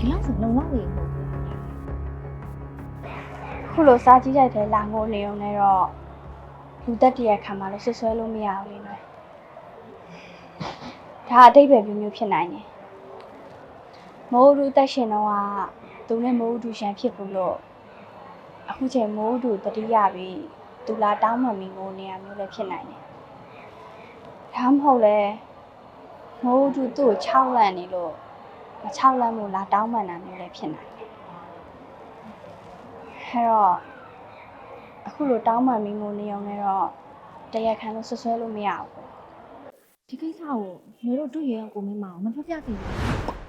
ဆိုလုံလောက်နေဘူးခုလိုစားကြည့်လိုက်တဲ့လာငိုနေုံနဲ့တော့လူတက်တရခံမှလည်းဆွဆွဲလို့မရဘူးလေနော်ဒါအတိတ်ပဲမျိုးမျိုးဖြစ်နိုင်တယ်မိုးဒူတက်ရှင်တော့ကသူနဲ့မိုးဒူရှန်ဖြစ်ဘူးလို့အခုချိန်မိုးဒူတတိယပြီးသူလာတောင်းမှမီငိုနေရမျိုးလည်းဖြစ်နိုင်တယ်ဒါမှမဟုတ်လဲမိုးဒူသူ့ကို6လန့်နေလို့ မ6လန့်မို့လာတောင်းမှန်တာမျိုးလည်းဖြစ်နိုင်တယ်အဲ့တော့အခုလိုတောင်းမှန်ပြီးငိုနေအောင်လည်းတော့တရားခံလို့ဆွဆွဲလို့မရဘူးပေါ့ဒီကိစ္စကိုမျိုးတို့တွေ့ရအောင်ကိုမင်းမအောင်မပြောပြသေးဘူး